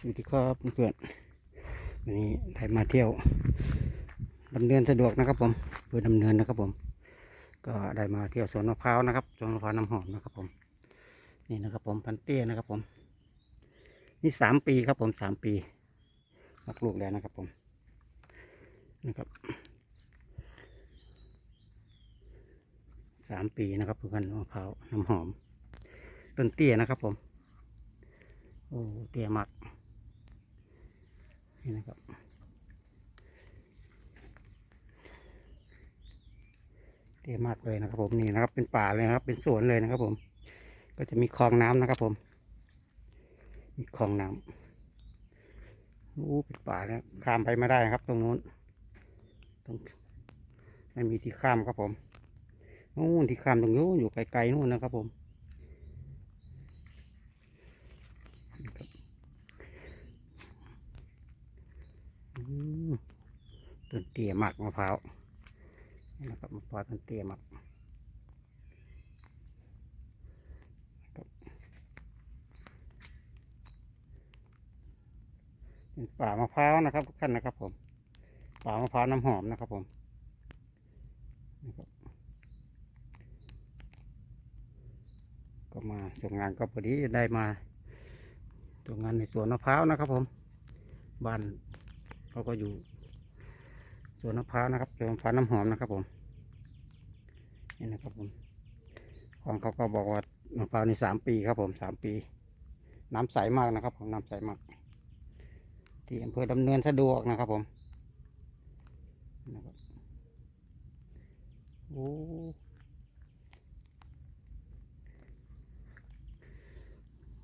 สวัสดีครับเพื่อนวันนี้ได้มาเที่ยวดำเนินสะดวกนะครับผมเพื่อดำเนินนะครับผม ก็ได้มาเที่ยวสวนมะพร้าวนะครับสวนมะพร้าวน้ำหอมนะครับผม นี่นะครับผมพันเตี้ยนะครับผม นี่สามปีครับผมสามปีออกลูกแล้วนะครับผมนะครับสามปีนะครับเพื่อนมะพร้าวน้ำหอมต้นเตี้ยนะครับผม โอ้ เตี้ยมาก นี่นะครับเตี้ยมากเลยนะครับ ผมนี่นะครับ เป็นป่าเลยนะครับ เป็นสวนเลยนะครับ ผม ก็จะมีคลองน้ำนะครับ ผม มีคลองน้ำโอ้เป็นป่าเนี่ยข้ามไปไม่ได้นะครับ ตรงนู้นตรงไม่มีที่ข้ามครับผมนู่นที่ข้ามตรงนู้นอยู่ไกลๆนู่นนะครับ ผม อืม ต้นเตี้ยหมักมะพร้าวนี่นะครับมะพร้าวต้นเตี้ยหมักป่ามะพร้าวนะครับทุกท่านนะครับ ผมป่ามะพร้าวน้ำหอมนะครับผมก็มาส่งงานก็พอดีได้มาส่งงานในสวนมะพร้าวนะครับ ผมบ้านเขาก็อยู่ วนมะพร้าวนะครับสวนมะพร้าวน้ำหอมนะครับผมนี่นะครับผมของเขาก็บอกว่ามะพร้าวนี่สามปีครับผมสามปี น้ำใสมากนะครับ ผมน้ำใสมาก ที่อำเภอดำเนินสะดวกนะครับผมนะครับโอ้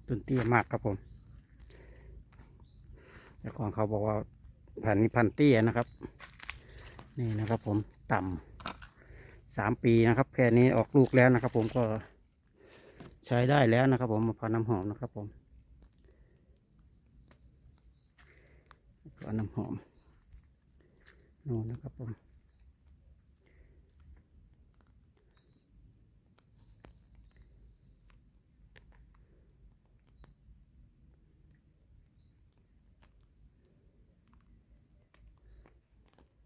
ต้นเตี้ยมากครับผมเจ้าของเขาบอกว่าพันนี้พันเตี้ยนะครับ นี่นะครับผมต่ำสามปีนะครับแค่นี้ออกลูกแล้วนะครับ ผมก็ใช้ได้แล้วนะครับ ผมมะพร้าวน้ำหอมนะครับ ผมมะพร้าวน้ำหอมนู่นนะครับผม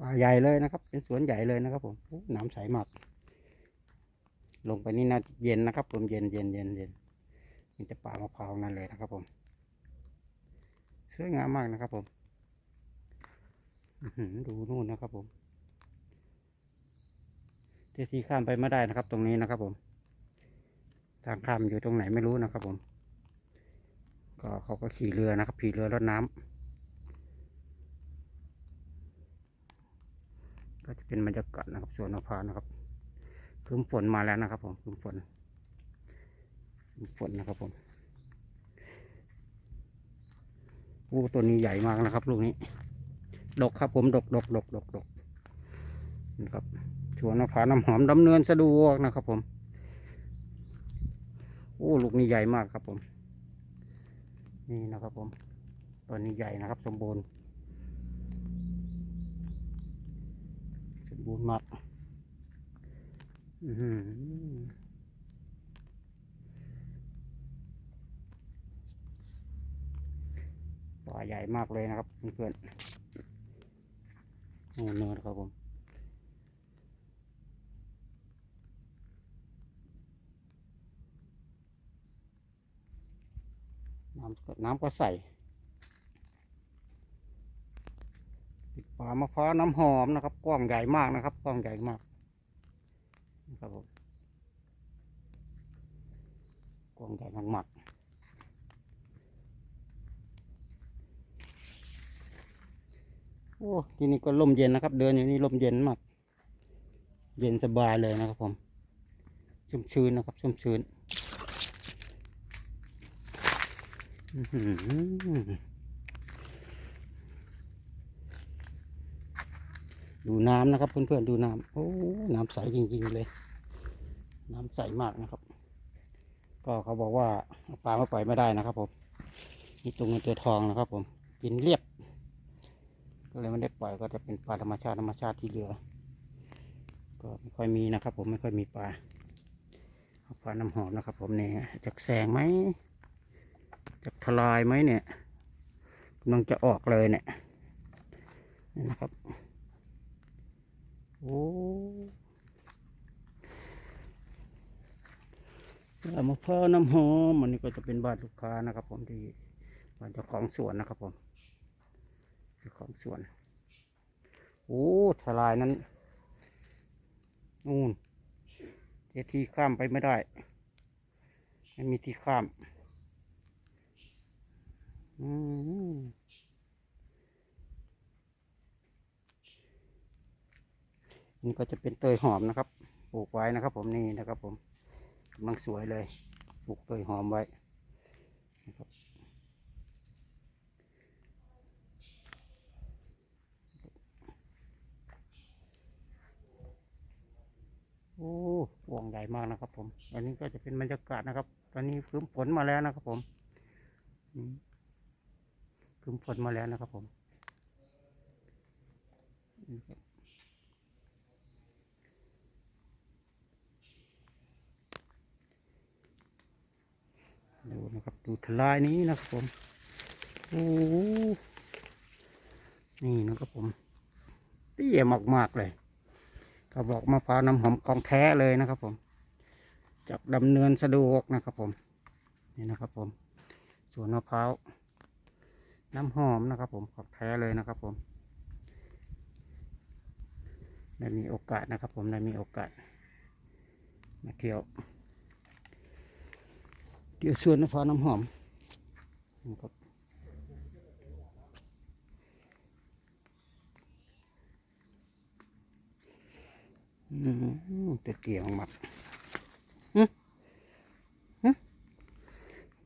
ป่าใหญ่เลยนะครับ เป็นสวนใหญ่เลยนะครับ ผมน้ำใสมากลงไปนี่นะเย็นนะครับ ผมเย็นเย็นเย็นเย็นมีแต่ป่ามะพร้าวนั่นเลยนะครับ ผมสวยงามมากนะครับ ผมดูนู่นนะครับ ผมที่ที่ข้ามไปไม่ได้นะครับ ตรงนี้นะครับ ผม ทางข้ามอยู่ตรงไหนไม่รู้นะครับ ผม ก็เขาก็ขี่เรือนะครับขี่เรือรดน้ำ ก็จะเป็นบรรยากาศนะครับสวนมะพร้าวนะครับคืมฝนมาแล้วนะครับ ผมคืมฝนครึ้มฝนนะครับผมโอ้ตัวนี้ใหญ่มากนะครับ ลูกนี้ ดกครับ ผมดกดกดกดกดกนะครับสวนมะพร้าวน้ำหอมดำเนินสะดวกนะครับ ผมโอ้ลูกนี้ใหญ่มากครับผม นี่นะครับผม ตอนนี้ใหญ่นะครับ สมบูรณ์ บูรณ์มากอื้อหือป่าใหญ่มากเลยนะครับเพื่อนๆนู่นเนินครับผมน้ำก็น้ำก็ใสป่ามะพร้าวน้ำหอมนะครับกว้างใหญ่มากนะครับกว้างใหญ่มากนะครับผมกว้างใหญ่มากๆโอ้ที่นี่ก็ลมเย็นนะครับ เดินอยู่นี่ลมเย็นมาก เย็นสบายเลยนะครับผมชุ่มชื้นนะครับชุ่มชื้น อือหือ ดูน้ำนะครับ เพื่อนๆดูน้ำโอ้น้ำใสจริงๆเลย น้ำใสมากนะครับ ก็เขาบอกว่าปลามาปล่อยไม่ได้นะครับผมนี่ตรงเงินตัวทองนะครับ ผมกินเรียบ ก็เลยไม่ได้ปล่อยก็จะเป็นปลาธรรมชาติธรรมชาติที่เหลือ ก็ไม่ค่อยมีนะครับ ผมไม่ค่อยมีปลาปลาน้ำหอมนะครับ ผมเนี่ยจากแสงไหมจะทลายไหมเนี่ยกำลังจะออกเลยเนี่ยนะครับ โอ้มะพร้าวน้ำหอมอันนี้ก็จะเป็นบ้านลูกค้านะครับ ผมที่บ้านเจ้าของสวนนะครับ ผมเจ้าของสวนโอ้ทลายนั้นนู่นเจทีข้ามไปไม่ได้ไม่มีที่ข้าม อืม นี่ก็จะเป็นเตยหอมนะครับ ปลูกไว้นะครับ ผมนี่นะครับ ผมกำลังสวยเลย ปลูกเตยหอมไว้นะครับโอ้หวงใหญ่มากนะครับ ผม อันนี้ก็จะเป็นบรรยากาศนะครับ ตอนนี้คืมฝนมาแล้วนะครับ ผมอืมคืมฝนมาแล้วนะครับ ผมนี่ครับ ดูนะครับดูทลายนี้นะครับผมโอ้นี่นะครับผมเตี้ยมากๆเลยเขาบอกมะพร้าวน้ำหอมของแท้เลยนะครับผมจากดำเนินสะดวกนะครับผมนี่นะครับผมสวนมะพร้าวน้ำหอมนะครับ ผมของแท้เลยนะครับผมได้มีโอกาสนะครับ ผมได้มีโอกาสมาเที่ยว เที่ยวส่วนมะพร้าน้ำหอมนะครับอืมเตี้ยๆมากๆมะ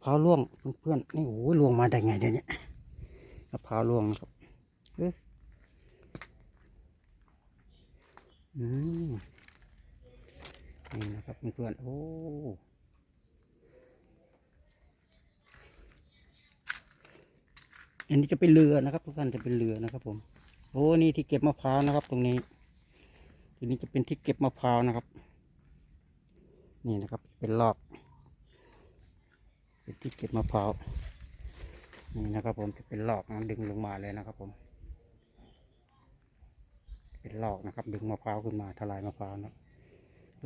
พร้าวล่วงเพื่อนนี่โอ้ล่วงมาได้ไงเดี๋ยวนี้มะพร้าวล่วงครับเอ้ยอืมนี่นะครับเพื่อนโอ้ อันนี้จะเป็นเรือนะครับ ทุกท่านจะเป็นเรือนะครับ ผมโอ้นี่ที่เก็บมะพร้าวนะครับ ตรงนี้ทีนี้จะเป็นที่เก็บมะพร้าวนะครับ นี่นะครับ เป็นลอกเป็นที่เก็บมะพร้าวนี่นะครับ ผมจะเป็นลอกนะดึงลงมาเลยนะครับ ผม เป็นลอกนะครับ ดึงมะพร้าวขึ้นมาทลายมะพร้าวนะ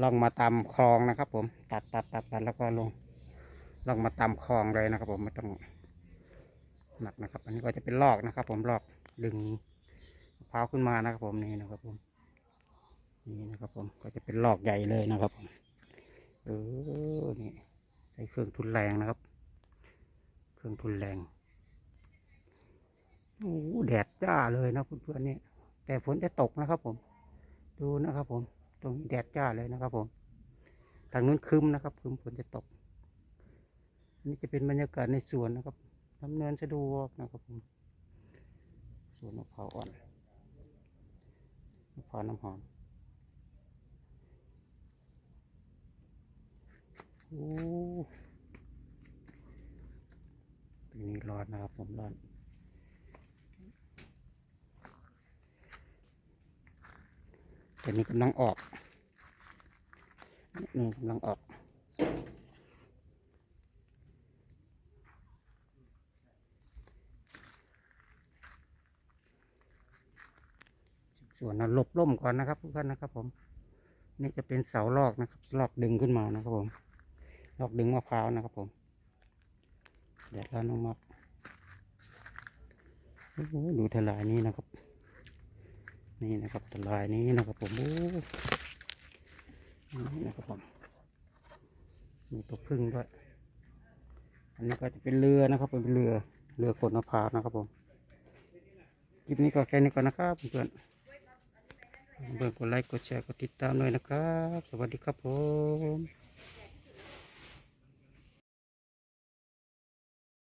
ล่องมาตามคลองนะครับ ผมตัดตัดตัดตัดแล้วก็ลงล่องมาตามคลองเลยนะครับ ผมไม่ต้อง หนักนะครับ อันนี้ก็จะเป็นลอกนะครับ ผมลอกดึงมะพร้าวขึ้นมานะครับ ผมนี่นะครับผมนี่นะครับ ผมก็จะเป็นลอกใหญ่เลยนะครับผมเออนี่ใช้เครื่องทุนแรงนะครับ เครื่องทุนแรงโอ้แดดจ้าเลยนะเพื่อนๆเนี่ยแต่ฝนจะตกนะครับ ผม ดูนะครับ ผม ตรงนี้แดดจ้าเลยนะครับ ผมทางนู้นคึมนะครับคึมฝนจะตกนนี้จะเป็นบรรยากาศในสวนนะครับ ดำเนินสะดวกนะครับผมสวนมะพร้าวอ่อนมะพร้าวน้ำหอมโอ้ปีนี้ร้อนนะครับผมร้อนแต่นี้กำลังออกนี่กำลังออก ส่วนนั้นหลบล่มก่อนนะครับทุกท่านนะครับ ผม นี่จะเป็นเสาลอกนะครับลอกดึงขึ้นมานะครับ ผมลอกดึงมะพร้าวนะครับ ผมแดดร้อนมากดูทลายนี้นะครับ นี่นะครับทลายนี้นะครับ ผมโอ้นี่นะครับผมมีตัวพึ่งด้วยอันนี้ก็จะเป็นเรือนะครับ เป็นเรือเรือขนมะพร้าวนะครับผมคลิปนี้ก็แค่นี้ก่อนนะครับเพื่อน เพื่อนกดไลค์กดแชร์กดติดตามด้วยนะครับ สวัสดีครับผม